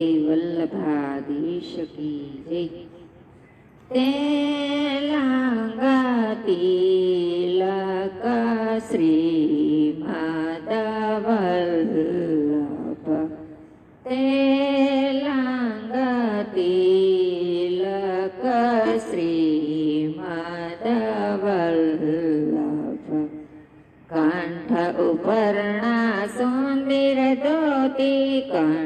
વલ્લભાધીશ કી જય. તે લાંગા શ્રી માધવ વલ્લભ તે લાંગા તિલક શ્રી માધવ વલ્લભ કંઠ ઉપરના સુંદર ધોતી કંઠ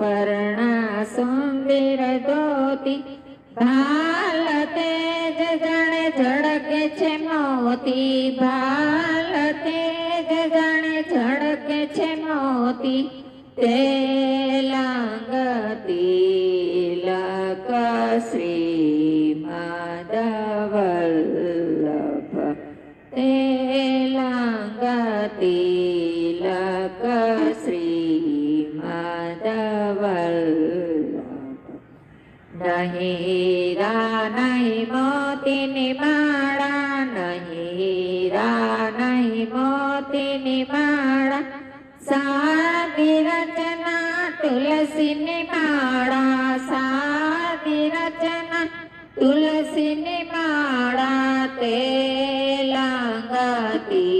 ઉપરના સુંદર ધોતી ભાલ તેજ જાણે ઝળકે છે મોતી ભાલ તેજ જાણે ઝળકે છે મોતી, તે લાંગતી લક શ્રી માધવ વલ્લભ નહીં, રા નહીં, મોતીની માળા નહીં, રા નહીં, મોતીની માળા. સાદી રચના, તુલસીની માળા. સાદી રચના, તુલસીની માળા. તે લાંગતિલક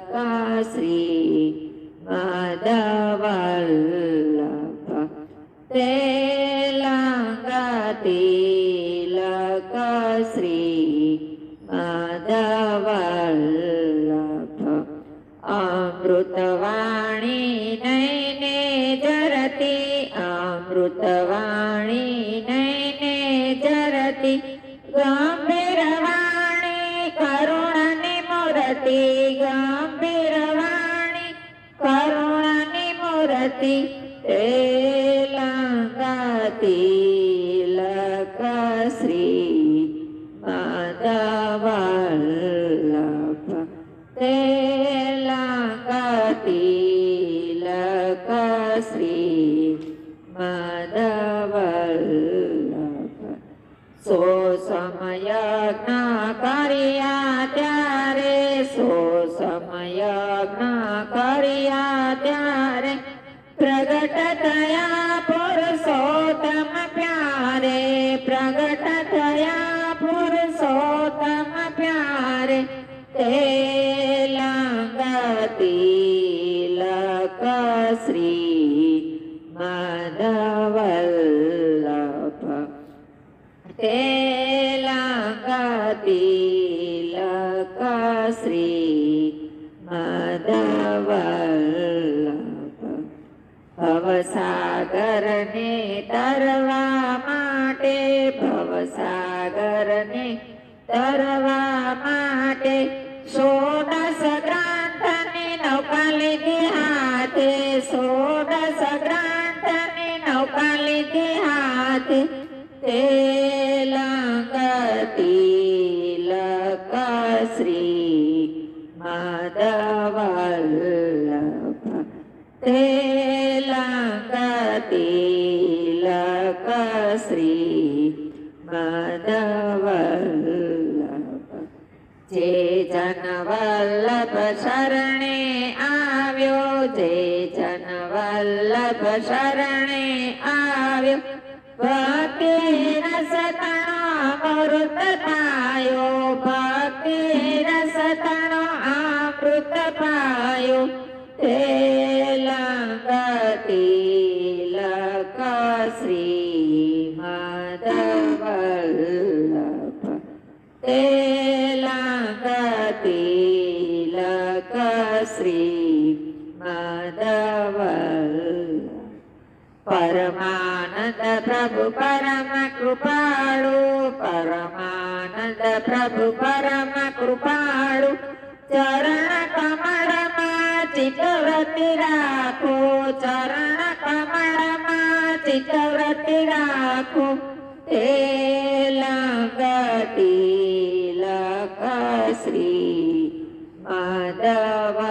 શ્રી માધવ વલ્લભ તે લાંગતિલક શ્રી માધવ વલ્લભ અમૃતવાણી નૈને જરતી અમૃતવાણી નૈને ગંભીરવાણી કરુણની મૂર્તિ તે લાંગતિલક શ્રી માધવ વલ્લભ તે લાંગતિલક શ્રી સમય કર્યા ત્યારે પ્રગટ થયા પુરુષોત્તમ પ્યારે, પ્રગટ થયા પુરુષોત્તમ પ્યારે, તે લાંગતિલક શ્રી માધવ વલ્લભ તે વલ્લભ ભવસાગરને તરવા માટે, ભવસાગરને તરવા માટે. સોડસ ગ્રાંથની નૌકા લીધી હાથે, સોડસ ગ્રાંથની નૌકા લીધી હાથે. તે માધવ વલ્લભ જે જન વલ્લભ શરણે આવ્યો જે જનવલ્લભ શરણે આવ્યો ભક્તિ રસ તણો తిలక శ్రీమదవల్లభ తేలక తిలక శ్రీ మదవల్ల పరమానంద ప్రభు పరమ కృపాళు పరమానంద ప్రభు పరమ కృపాళు చరణ కమరమా చితవతి రాకు नास्तिक व्रत राखो ते लंगती लका श्री माधवा